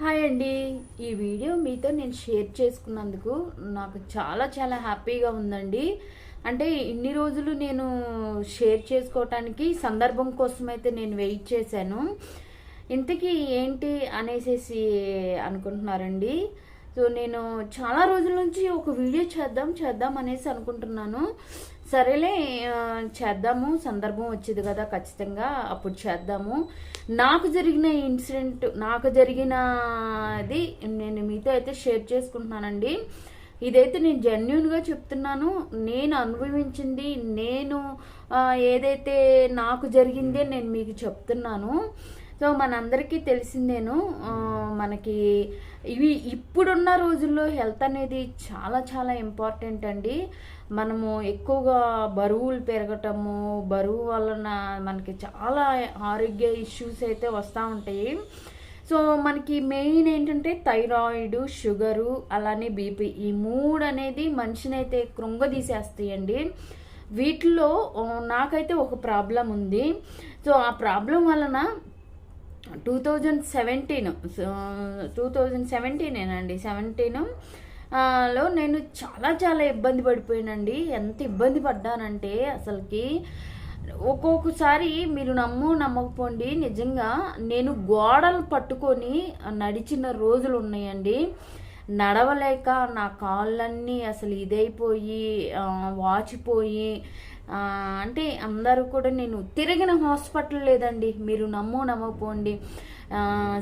Hi అండి. ఈ video మీతో నేను షేర్ చేసుకున్నందుకు నాకు చాలా చాలా హ్యాపీగా ఉందండి. అంటే ఇన్ని రోజులు నేను షేర్ చేసుకోవటానికి సందర్భం కోసం అయితే నేను వెయిట్ చేశాను. ఇంతకీ ఏంటి అనేసి అనుకుంటున్నారండి. సో నేను చాలా రోజుల నుంచి ఒక వీడియో చేద్దాం చేద్దాం అనేసి అనుకుంటున్నాను. సరేలే చేద్దాము సందర్భం వచ్చేది కదా ఖచ్చితంగా అప్పుడు చేద్దాము. నాకు జరిగిన ఇన్సిడెంట్ నాకు జరిగినది నేను మీతో అయితే షేర్ చేసుకుంటున్నానండి. ఇదైతే నేను జెన్యున్గా చెప్తున్నాను. నేను అనుభవించింది నేను ఏదైతే నాకు జరిగిందే నేను మీకు చెప్తున్నాను. సో మనందరికీ తెలిసిందేను మనకి ఇవి ఇప్పుడున్న రోజుల్లో హెల్త్ అనేది చాలా చాలా ఇంపార్టెంట్ అండి. మనము ఎక్కువగా బరువులు పెరగటము బరువు వలన మనకి చాలా ఆరోగ్య ఇష్యూస్ అయితే వస్తూ ఉంటాయి. సో మనకి మెయిన్ ఏంటంటే థైరాయిడ్ షుగరు అలానే బీపీ ఈ మూడు అనేది మనిషిని అయితే కృంగదీసేస్తాయండి వీటిలో నాకైతే ఒక ప్రాబ్లం ఉంది. సో ఆ ప్రాబ్లం వలన two thousand seventeen two thousand సెవెంటీనేనండి. Seventeen లో నేను చాలా చాలా ఇబ్బంది పడిపోయానండి. ఎంత ఇబ్బంది పడ్డానంటే అసలుకి ఒక్కొక్కసారి మీరు నమ్ము నమ్మకపోండి. నిజంగా నేను గోడలు పట్టుకొని నడిచిన రోజులు ఉన్నాయండి. నడవలేక నా కాళ్ళన్నీ అసలు ఇదైపోయి వాచిపోయి అంటే అందరూ కూడా నేను తిరిగిన హాస్పిటల్ లేదండి. మీరు నమ్ము నమ్మకపోండి.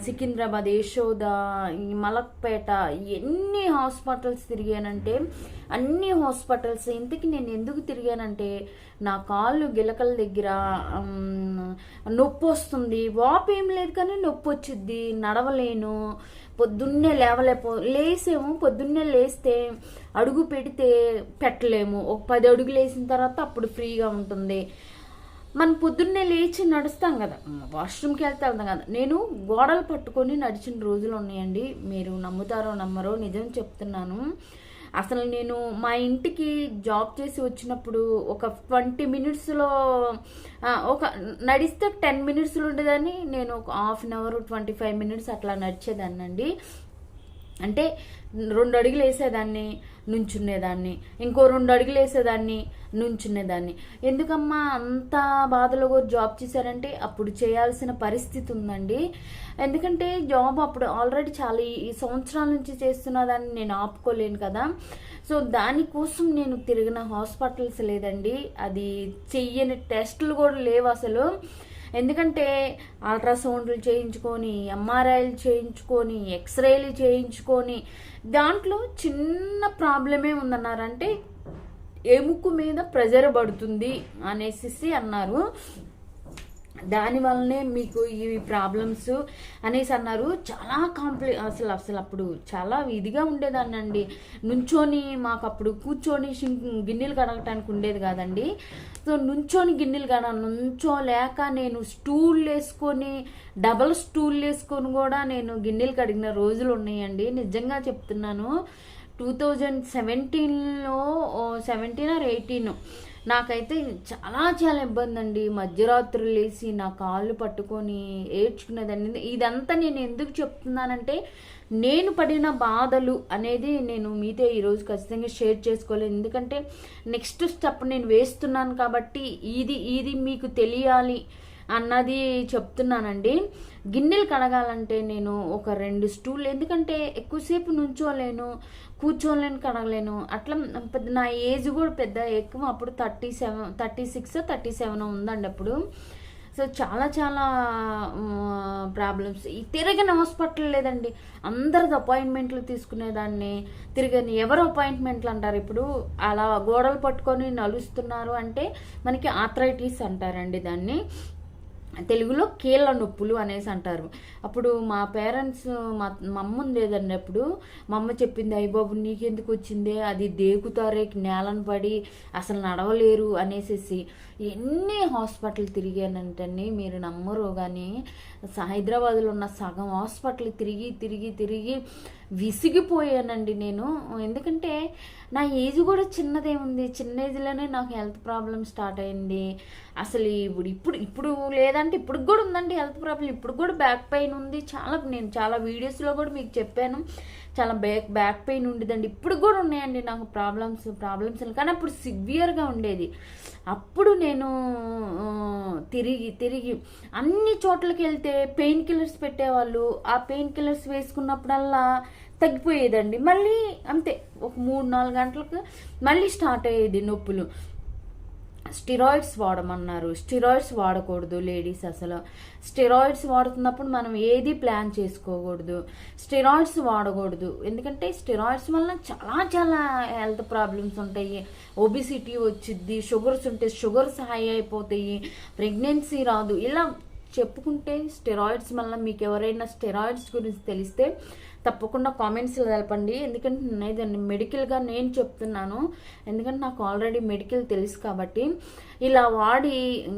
సికింద్రాబాద్ యశోద ఈ మలక్పేట ఎన్ని హాస్పిటల్స్ తిరిగానంటే అన్ని హాస్పిటల్స్. ఇంతకీ నేను ఎందుకు తిరిగానంటే నా కాళ్ళు గిలకల దగ్గర నొప్పి వస్తుంది. వాపు ఏం లేదు కానీ నొప్పి వచ్చింది నడవలేను. పొద్దున్నే లేవలేపో లేసేము. పొద్దున్నే లేస్తే అడుగు పెడితే పెట్టలేము. ఒక పది అడుగులు వేసిన తర్వాత అప్పుడు ఫ్రీగా ఉంటుంది. మనం పొద్దున్నే లేచి నడుస్తాం కదా. వాష్రూమ్కి వెళ్తే వెళ్తాం కదా. నేను గోడలు పట్టుకొని నడిచిన రోజులు ఉన్నాయండి. మీరు నమ్ముతారో నమ్మరో నిజం చెప్తున్నాను. అసలు నేను మా ఇంటికి జాబ్ చేసి వచ్చినప్పుడు ఒక ట్వంటీ మినిట్స్లో ఒక నడిస్తే టెన్ మినిట్స్లో ఉండేదాన్ని. నేను ఒక half an hour twenty five minutes అట్లా నడిచేదాన్నండి. అంటే రెండు అడుగులు వేసేదాన్ని. నుంచునేదాన్ని. ఇంకో రెండు అడుగులు వేసేదాన్ని నుంచునేదాన్ని. ఎందుకమ్మా అంత బాధలో కూడా జాబ్ చేశారంటే అప్పుడు చేయాల్సిన పరిస్థితి ఉందండి. ఎందుకంటే జాబ్ అప్పుడు ఆల్రెడీ చాలా ఈ- ఈ సంవత్సరాల నుంచి చేస్తున్న దాన్ని నేను ఆపుకోలేను కదా. సో దానికోసం నేను తిరిగిన హాస్పిటల్స్ లేదండి. అది చెయ్యని టెస్టులు కూడా లేవు అసలు. ఎందుకంటే అల్ట్రాసౌండ్లు చేయించుకొని ఎంఆర్ఐలు చేయించుకొని ఎక్స్రేలు చేయించుకొని దాంట్లో చిన్న ప్రాబ్లమే ఉందన్నారంటే ఎముకు మీద ప్రెజర్ పడుతుంది అనేసి అన్నారు. దాని వల్లనే మీకు ఈ ప్రాబ్లమ్స్ అనేసి అన్నారు. చాలా కాంప్లీ అసలు అసలు అప్పుడు చాలా ఇదిగా ఉండేదాన్నండి నుంచొని మాకు అప్పుడు కూర్చొని గిన్నెలు కడగటానికి ఉండేది కాదండి. సో నుంచొని గిన్నెలు కడ నుంచోలేక నేను స్టూల్ వేసుకొని డబల్ స్టూల్ వేసుకొని కూడా నేను గిన్నెలు కడిగిన రోజులు ఉన్నాయండి. నిజంగా చెప్తున్నాను. టూ థౌజండ్ సెవెంటీన్లో సెవెంటీన్ ఆర్ ఎయిటీన్ నాకైతే చాలా చాలా ఇబ్బంది అండి మధ్యరాత్రులు లేచి నా కాళ్ళు పట్టుకొని ఏడ్చుకునేదాన్ని. ఇదంతా నేను ఎందుకు చెప్తున్నానంటే నేను పడిన బాధలు అనేది నేను మీతో ఈరోజు ఖచ్చితంగా షేర్ చేసుకోలేదు. ఎందుకంటే నెక్స్ట్ స్టెప్ నేను వేస్తున్నాను కాబట్టి ఇది ఇది మీకు తెలియాలి అన్నది చెప్తున్నానండి. గిన్నెలు కడగాలంటే నేను ఒక రెండు స్టూల్ ఎందుకంటే ఎక్కువసేపు నుంచోలేను కూర్చోలేను కడగలేను. అట్లా పెద్ద నా ఏజ్ కూడా పెద్ద ఎక్కువ అప్పుడు thirty seven thirty six thirty seven ఉందండి అప్పుడు. సో చాలా చాలా ప్రాబ్లమ్స్. ఈ తిరగని హాస్పిటల్ లేదండి. అందరిది అపాయింట్మెంట్లు తీసుకునేదాన్ని. తిరగని ఎవరు అపాయింట్మెంట్లు అంటారు ఇప్పుడు? అలా గోడలు పట్టుకొని నలుస్తున్నారు అంటే మనకి ఆథరైటిస్ అంటారండి దాన్ని. తెలుగులో కీళ్ళ నొప్పులు అనేసి అంటారు. అప్పుడు మా పేరెంట్స్ మా మా అమ్మ ఉండేదండి అప్పుడు మా అమ్మ చెప్పింది అయ్య బాబు నీకెందుకు వచ్చిందే? అది దేకుతారే నేలను పడి అసలు నడవలేరు అనేసి ఎన్ని హాస్పిటల్ తిరిగానంటండి మీరు నమ్మరు కానీ హైదరాబాద్లో ఉన్న సగం హాస్పిటల్ తిరిగి తిరిగి తిరిగి విసిగిపోయానండి నేను. ఎందుకంటే నా ఏజ్ కూడా చిన్నదేముంది. చిన్న ఏజ్లోనే నాకు హెల్త్ ప్రాబ్లమ్ స్టార్ట్ అయింది. అసలు ఇప్పుడు ఇప్పుడు ఇప్పుడు లేదంటే ఇప్పుడు కూడా ఉందండి హెల్త్ ప్రాబ్లం ఇప్పుడు కూడా బ్యాక్ పెయిన్ ఉంది. చాలా నేను చాలా వీడియోస్లో కూడా మీకు చెప్పాను. చాలా బ్యాక్ బ్యాక్ పెయిన్ ఉండేదండి. ఇప్పుడు కూడా ఉన్నాయండి నాకు ప్రాబ్లమ్స్ ప్రాబ్లమ్స్ కానీ అప్పుడు సివియర్గా ఉండేది. అప్పుడు నేను తిరిగి తిరిగి అన్ని చోట్లకి వెళ్తే పెయిన్ కిల్లర్స్ పెట్టేవాళ్ళు. ఆ పెయిన్ కిల్లర్స్ వేసుకున్నప్పుడల్లా తగ్గిపోయేదండి. మళ్ళీ అంతే ఒక మూడు నాలుగు గంటలకు మళ్ళీ స్టార్ట్ అయ్యేది నొప్పులు. స్టిరాయిడ్స్ వాడమన్నారు. స్టిరాయిడ్స్ వాడకూడదు లేడీస్ అసలు. స్టిరాయిడ్స్ వాడుతున్నప్పుడు మనం ఏది ప్లాన్ చేసుకోకూడదు. స్టిరాయిడ్స్ వాడకూడదు. ఎందుకంటే స్టిరాయిడ్స్ వలన చాలా చాలా హెల్త్ ప్రాబ్లమ్స్ ఉంటాయి. ఒబిసిటీ వచ్చిద్ది షుగర్స్ ఉంటే షుగర్స్ హై అయిపోతాయి. ప్రెగ్నెన్సీ రాదు. ఇలా చెప్పుకుంటే స్టెరాయిడ్స్ వల్ల మీకు ఎవరైనా స్టెరాయిడ్స్ గురించి తెలిస్తే తప్పకుండా కామెంట్స్లో తెలపండి. ఎందుకంటే నేను మెడికల్గా నేను చెప్తున్నాను. ఎందుకంటే నాకు ఆల్రెడీ మెడికల్ తెలుసు కాబట్టి. ఇలా వాడి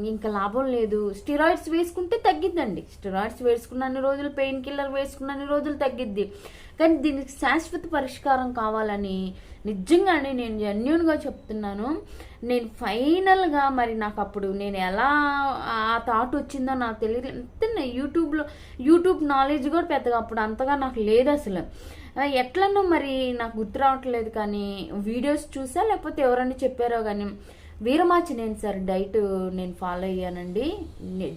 ఇంకా లాభం లేదు. స్టిరాయిడ్స్ వేసుకుంటే తగ్గిద్దండి. స్టిరాయిడ్స్ వేసుకున్నన్ని రోజులు పెయిన్ కిల్లర్ వేసుకున్నన్ని రోజులు తగ్గిద్ది. కానీ దీనికి శాశ్వత పరిష్కారం కావాలని నిజంగానే నేను జెన్యున్గా చెప్తున్నాను. నేను ఫైనల్గా మరి నాకు అప్పుడు నేను ఎలా ఆ థాట్ వచ్చిందో నాకు తెలియదు. అంతే యూట్యూబ్లో యూట్యూబ్ నాలెడ్జ్ కూడా పెద్దగా అప్పుడు అంతగా నాకు లేదు అసలు. ఎట్లనో మరి నాకు గుర్తు రావట్లేదు కానీ వీడియోస్ చూసా లేకపోతే ఎవరైనా చెప్పారో కానీ వీరమాచినేని సార్ డైట్ నేను ఫాలో అయ్యానండి.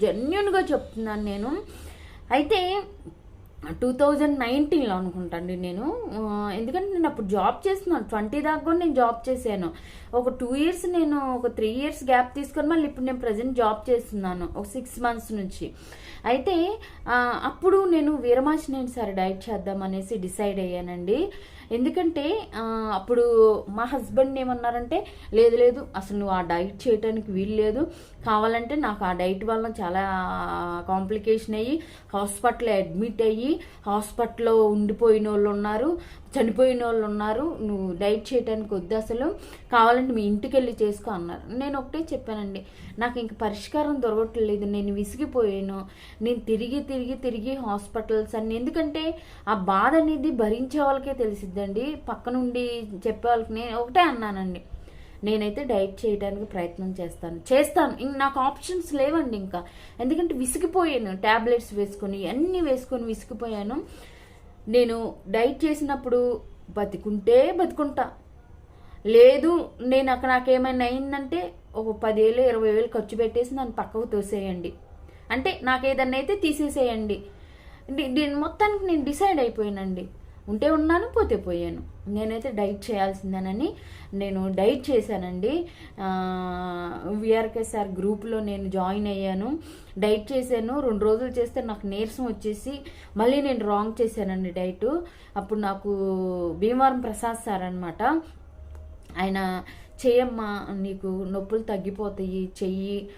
జెన్యున్గా చెప్తున్నాను నేను. అయితే టూ థౌజండ్ నైన్టీన్లో అనుకుంటాండి నేను. ఎందుకంటే నేను అప్పుడు జాబ్ చేస్తున్నాను. ట్వంటీ దాకా కూడా నేను జాబ్ చేశాను. ఒక టూ ఇయర్స్ నేను ఒక త్రీ ఇయర్స్ గ్యాప్ తీసుకొని మళ్ళీ ఇప్పుడు నేను ప్రజెంట్ జాబ్ చేస్తున్నాను ఒక సిక్స్ మంత్స్ నుంచి. అయితే అప్పుడు నేను వీరమాచినేని సార్ డైట్ చేద్దాం అనేసి డిసైడ్ అయ్యానండి. ఎందుకంటే అప్పుడు మా హస్బెండ్ ఏమన్నారంటే లేదు లేదు అసలు నువ్వు ఆ డైట్ చేయడానికి వీలు లేదు. కావాలంటే నాకు ఆ డైట్ వల్ల చాలా కాంప్లికేషన్ అయ్యి హాస్పిటల్ అడ్మిట్ అయ్యి హాస్పిటల్లో ఉండిపోయిన వాళ్ళు ఉన్నారు. చనిపోయిన వాళ్ళు ఉన్నారు నువ్వు డైట్ చేయడానికి వద్దు అసలు కావాలంటే మీ ఇంటికి వెళ్ళి చేసుకో అన్నారు. నేను ఒకటే చెప్పానండి నాకు ఇంక పరిష్కారం దొరకట్లేదు నేను విసిగిపోయాను నేను తిరిగి తిరిగి తిరిగి హాస్పిటల్స్ అన్ని ఎందుకంటే ఆ బాధ అనేది భరించే వాళ్ళకే తెలిసిద్దండి. పక్క నుండి చెప్పే వాళ్ళకి నేను ఒకటే అన్నానండి నేనైతే డైట్ చేయడానికి ప్రయత్నం చేస్తాను. చేస్తాను. ఇంక నాకు ఆప్షన్స్ లేవండి ఇంకా. ఎందుకంటే విసిగిపోయాను ట్యాబ్లెట్స్ వేసుకొని అన్నీ వేసుకొని విసిగిపోయాను. నేను డైట్ చేసినప్పుడు బతికుంటే బతుకుంటా. లేదు నేను అక్కడ నాకేమైనా అయిందంటే ఒక పదివేలు ఇరవై వేలు ఖర్చు పెట్టేసి నన్ను పక్కకు తోసేయండి. అంటే నాకు ఏదన్నా అయితే తీసేసేయండి. ది- దీని మొత్తానికి నేను డిసైడ్ అయిపోయానండి. ఉంటే ఉన్నాను పోతే పోయాను. నేనైతే డైట్ చేయాల్సిందేనని నేను డైట్ చేశానండి. విఆర్కేఎస్ఆర్ గ్రూప్లో నేను జాయిన్ అయ్యాను. డైట్ చేశాను. రెండు రోజులు చేస్తే నాకు నీరసం వచ్చేసి మళ్ళీ నేను రాంగ్ చేశానండి డైట్. అప్పుడు నాకు భీమవరం ప్రసాద్ సార్ అనమాట ఆయన చేయమ్మా నీకు నొప్పులు తగ్గిపోతాయి చెయ్యి.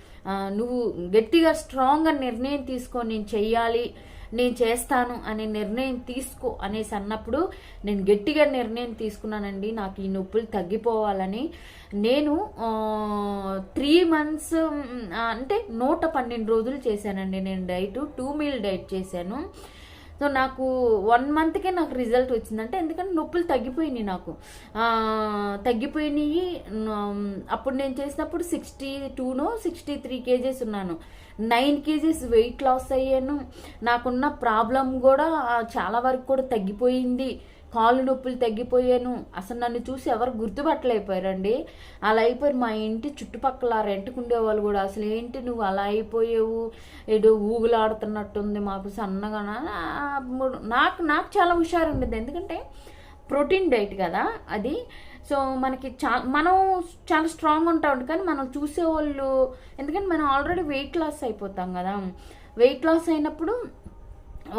నువ్వు గట్టిగా స్ట్రాంగ్గా నిర్ణయం తీసుకొని నేను చెయ్యాలి. నేను చేస్తాను అనే నిర్ణయం తీసుకో అనేసి అన్నప్పుడు నేను గట్టిగా నిర్ణయం తీసుకున్నానండి. నాకు ఈ నొప్పులు తగ్గిపోవాలని. నేను త్రీ మంత్స్ అంటే నూట పన్నెండు రోజులు చేశానండి. నేను డైట్ టూ మీల్ డైట్ చేశాను. సో నాకు వన్ మంత్కే నాకు రిజల్ట్ వచ్చిందంటే ఎందుకంటే నొప్పులు తగ్గిపోయినాయి నాకు. తగ్గిపోయినాయి అప్పుడు నేను చేసినప్పుడు సిక్స్టీ టూనో సిక్స్టీ త్రీ కేజీస్ ఉన్నాను. నైన్ కేజీస్ వెయిట్ లాస్ అయ్యాను. నాకున్న ప్రాబ్లం కూడా చాలా వరకు కూడా తగ్గిపోయింది. కాళ్ళు నొప్పులు తగ్గిపోయాను. అసలు నన్ను చూసి ఎవరు గుర్తుపట్టలేకపోయారండి. అలా అయిపోయారు. మా ఇంటి చుట్టుపక్కల రెంట్కు ఉండేవాళ్ళు కూడా. అసలు ఏంటి నువ్వు అలా అయిపోయావు? ఏదో ఊగులాడుతున్నట్టుంది మాకు సన్నగా నాకు నాకు చాలా హుషారు ఉండేది. ఎందుకంటే ప్రోటీన్ డైట్ కదా అది. సో మనకి చా మనం చాలా స్ట్రాంగ్ ఉంటాం కానీ మనం చూసేవాళ్ళు ఎందుకంటే మనం ఆల్రెడీ వెయిట్ లాస్ అయిపోతాం కదా. వెయిట్ లాస్ అయినప్పుడు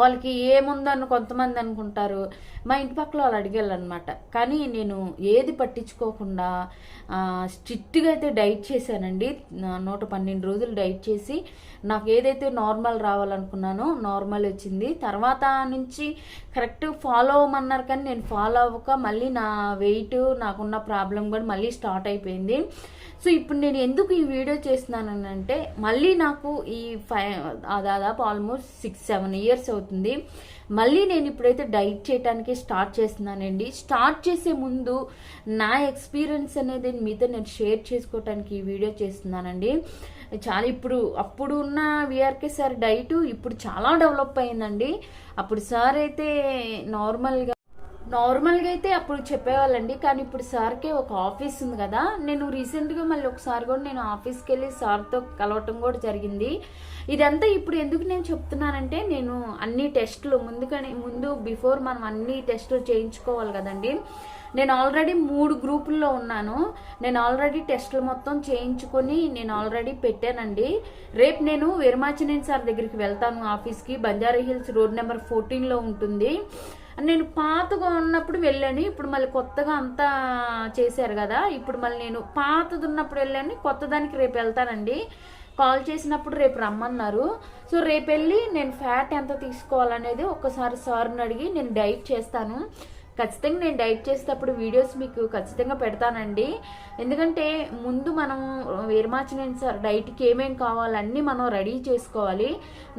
వాళ్ళకి ఏముందని కొంతమంది అనుకుంటారు. మా ఇంటి పక్కల వాళ్ళు అడిగారనమాట కానీ నేను ఏది పట్టించుకోకుండా స్ట్రిక్ట్గా అయితే డైట్ చేశానండి. నూట పన్నెండు రోజులు డైట్ చేసి నాకు ఏదైతే నార్మల్ రావాలనుకున్నానో నార్మల్ వచ్చింది. తర్వాత నుంచి కరెక్ట్ ఫాలో అవ్వమన్నారు కానీ నేను ఫాలో అవ్వక మళ్ళీ నా వెయిట్ నాకున్న ప్రాబ్లం కూడా మళ్ళీ స్టార్ట్ అయిపోయింది. సో ఇప్పుడు నేను ఎందుకు ఈ వీడియో చేస్తున్నాను అంటే మళ్ళీ నాకు ఈ ఫైవ్ దాదాపు ఆల్మోస్ట్ సిక్స్ సెవెన్ ఇయర్స్ అవుతుంది. మళ్ళీ నేను ఇప్పుడైతే డైట్ చేయడానికి స్టార్ట్ చేస్తున్నానండి. స్టార్ట్ చేసే ముందు నా ఎక్స్పీరియన్స్ అనేది మీతో నేను షేర్ చేసుకోవటానికి ఈ వీడియో చేస్తున్నానండి. చాలా ఇప్పుడు అప్పుడు ఉన్న విఆర్కే సార్ డైట్ ఇప్పుడు చాలా డెవలప్ అయిందండి. అప్పుడు సార్ అయితే నార్మల్గా నార్మల్గా అయితే అప్పుడు చెప్పేవాళ్ళండి కానీ ఇప్పుడు సార్కే ఒక ఆఫీస్ ఉంది కదా. నేను రీసెంట్గా మళ్ళీ ఒకసారి కూడా నేను ఆఫీస్కి వెళ్ళి సార్తో కలవటం కూడా జరిగింది. ఇదంతా ఇప్పుడు ఎందుకు నేను చెప్తున్నానంటే నేను అన్ని టెస్టులు ముందుకని ముందు బిఫోర్ మనం అన్ని టెస్టులు చేయించుకోవాలి కదండి. నేను ఆల్రెడీ మూడు గ్రూపుల్లో ఉన్నాను. నేను ఆల్రెడీ టెస్టులు మొత్తం చేయించుకొని నేను ఆల్రెడీ పెట్టానండి. రేపు నేను వీరమాచినేని సార్ దగ్గరికి వెళ్తాను ఆఫీస్కి. బంజారా హిల్స్ రోడ్ నెంబర్ ఫోర్టీన్లో ఉంటుంది. నేను పాతగా ఉన్నప్పుడు వెళ్ళాను. ఇప్పుడు మళ్ళీ కొత్తగా అంతా చేశారు కదా. ఇప్పుడు మళ్ళీ నేను పాతది ఉన్నప్పుడు వెళ్ళాను. కొత్త దానికి రేపు వెళ్తానండి. కాల్ చేసినప్పుడు రేపు రమ్మన్నారు. సో రేపు వెళ్ళి నేను ఫ్యాట్ ఎంత తీసుకోవాలనేది ఒక్కసారి సార్ని అడిగి నేను డైట్ చేస్తాను. ఖచ్చితంగా నేను డైట్ చేసేటప్పుడు వీడియోస్ మీకు ఖచ్చితంగా పెడతానండి. ఎందుకంటే ముందు మనం వీరమాచినేని సార్ డైట్కి ఏమేం కావాలన్నీ మనం రెడీ చేసుకోవాలి.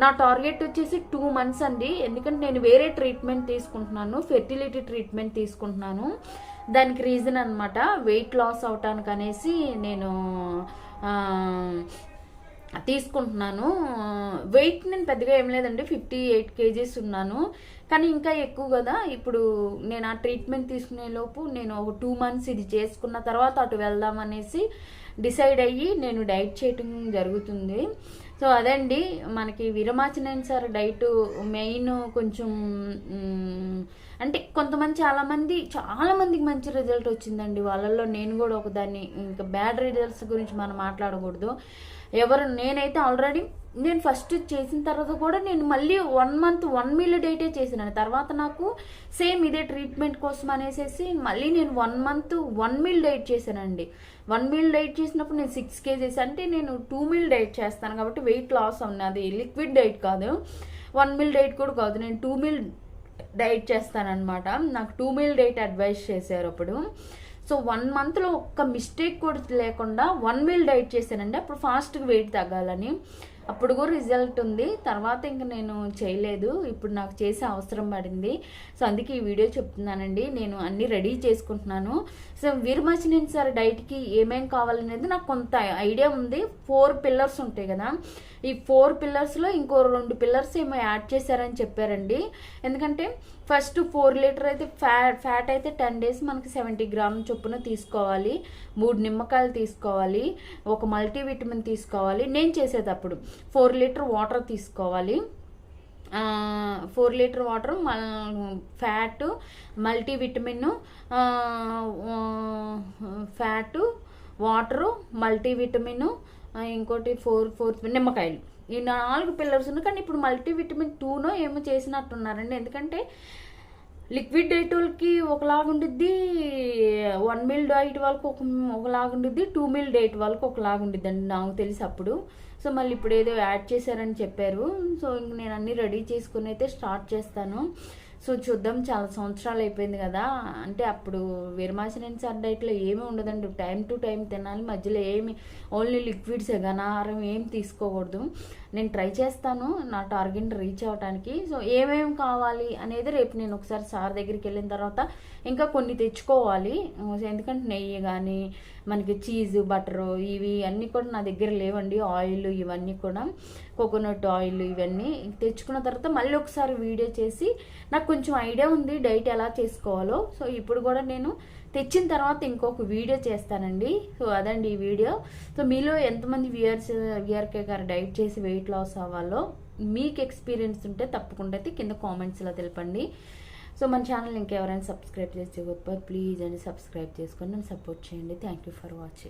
నా టార్గెట్ వచ్చేసి టూ మంత్స్ అండి. ఎందుకంటే నేను వేరే ట్రీట్మెంట్ తీసుకుంటున్నాను ఫెర్టిలిటీ ట్రీట్మెంట్ తీసుకుంటున్నాను. దానికి రీజన్ అనమాట వెయిట్ లాస్ అవటానికి అనేసి నేను తీసుకుంటున్నాను. వెయిట్ నేను పెద్దగా ఏం లేదండి ఫిఫ్టీ ఎయిట్ కేజీస్ ఉన్నాను. కానీ ఇంకా ఎక్కువ కదా ఇప్పుడు నేను ఆ ట్రీట్మెంట్ తీసుకునే లోపు నేను ఒక టూ మంత్స్ ఇది చేసుకున్న తర్వాత అటు వెళ్దాం అనేసి డిసైడ్ అయ్యి నేను డైట్ చేయటం జరుగుతుంది. సో అదండి మనకి విరమాచనేని సార్ డైట్ మెయిన్ కొంచెం అంటే కొంతమంది చాలామంది చాలామందికి మంచి రిజల్ట్ వచ్చిందండి. వాళ్ళల్లో నేను కూడా ఒకదాన్ని ఇంకా బ్యాడ్ రిజల్ట్స్ గురించి మనం మాట్లాడకూడదు. ఎవరు నేనైతే ఆల్రెడీ నేను ఫస్ట్ చేసిన తర్వాత కూడా నేను మళ్ళీ వన్ మంత్ వన్ మీల్ డేటే చేసినాను. తర్వాత నాకు సేమ్ ఇదే ట్రీట్మెంట్ కోసం అనేసి మళ్ళీ నేను one month one meal diet చేశానండి. వన్ మీల్ డైట్ చేసినప్పుడు నేను సిక్స్ కేజీస్ అంటే నేను టూ మీల్ డైట్ చేస్తాను కాబట్టి వెయిట్ లాస్ ఉన్నది లిక్విడ్ డైట్ కాదు. వన్ మీల్ డైట్ కూడా కాదు. నేను టూ మీల్ డైట్ చేస్తానన్నమాట. నాకు టూ మీల్ డైట్ అడ్వైస్ చేశారు అప్పుడు. సో వన్ మంత్లో ఒక్క మిస్టేక్ కూడా లేకుండా వన్ మీల్ డైట్ చేశానండి. అప్పుడు ఫాస్ట్గా వెయిట్ తగ్గాలని. అప్పుడు కూడా రిజల్ట్ ఉంది. తర్వాత ఇంక నేను చేయలేదు. ఇప్పుడు నాకు చేసే అవసరం పడింది. సో అందుకే ఈ వీడియో చెప్తున్నానండి. నేను అన్నీ రెడీ చేసుకుంటున్నాను. సో వీరమాచినేని సార్ డైట్కి ఏమేం కావాలనేది నాకు కొంత ఐడియా ఉంది. ఫోర్ పిల్లర్స్ ఉంటాయి కదా. ఈ ఫోర్ పిల్లర్స్లో ఇంకో రెండు పిల్లర్స్ ఏమో యాడ్ చేశారని చెప్పారండి. ఎందుకంటే ఫస్ట్ ఫోర్ లీటర్ అయితే ఫ్యాట్ ఫ్యాట్ అయితే టెన్ డేస్ మనకి సెవెంటీ గ్రామ్ చొప్పున తీసుకోవాలి. మూడు నిమ్మకాయలు తీసుకోవాలి. ఒక మల్టీవిటమిన్ తీసుకోవాలి. నేను చేసేటప్పుడు ఫోర్ లీటర్ వాటర్ తీసుకోవాలి. Four litre water fat multivitamin fat water multivitamin ఇంకోటి ఫోర్ ఫోర్ నిమ్మకాయలు. ఈ నాలుగు పిల్లర్స్ ఉన్నాయి. కానీ ఇప్పుడు మల్టీవిటమిన్ టూనో ఏమో చేసినట్టున్నారండి. ఎందుకంటే లిక్విడ్ డైట్ వాళ్ళకి ఒకలాగా ఉండిద్ది వన్ మీల్ డైట్ వాళ్ళకి ఒక ఒకలాగా ఉండిద్ది టూ మీల్ డైట్ వాళ్ళకి ఒకలాగా ఉండిద్ది అండి నాకు తెలిసి అప్పుడు. సో మళ్ళీ ఇప్పుడు ఏదో యాడ్ చేశారని చెప్పారు. సో ఇంక నేను అన్నీ రెడీ చేసుకుని అయితే స్టార్ట్ చేస్తాను. సో చూద్దాం చాలా సంవత్సరాలు అయిపోయింది కదా. అంటే అప్పుడు విరమాసినెన్స్ సార్ డైట్లో ఏమీ ఉండదండి. టైం టు టైం తినాలి. మధ్యలో ఏమి ఓన్లీ లిక్విడ్స్ ఘనాహారం ఏం తీసుకోకూడదు. నేను ట్రై చేస్తాను నా టార్గెట్ రీచ్ అవ్వడానికి సో ఏమేమి కావాలి అనేది రేపు నేను ఒకసారి సార్ దగ్గరికి వెళ్ళిన తర్వాత ఇంకా కొన్ని తెచ్చుకోవాలి. ఎందుకంటే నెయ్యి కానీ మనకి చీజ్ బటరు ఇవి అన్నీ కూడా నా దగ్గర లేవండి. ఆయిల్ ఇవన్నీ కూడా కోకోనట్ ఆయిల్ ఇవన్నీ తెచ్చుకున్న తర్వాత మళ్ళీ ఒకసారి వీడియో చేసి నాకు కొంచెం ఐడియా ఉంది డైట్ ఎలా చేసుకోవాలో. సో ఇప్పుడు కూడా నేను తెచ్చిన తర్వాత ఇంకొక వీడియో చేస్తానండి. సో అదండి ఈ వీడియో. సో మీలో ఎంతమంది వియర్స్ విఆర్కే గారు డైట్ చేసి వెయిట్ లాస్ అవ్వాలో మీకు ఎక్స్పీరియన్స్ ఉంటే తప్పకుండా అయితే కింద కామెంట్స్లో తెలపండి. సో మన ఛానల్ ఇంకెవరైనా సబ్స్క్రైబ్ చేసి ప్లీజ్ అండి సబ్స్క్రైబ్ చేసుకొని నన్ను సపోర్ట్ చేయండి. Thank you for watching.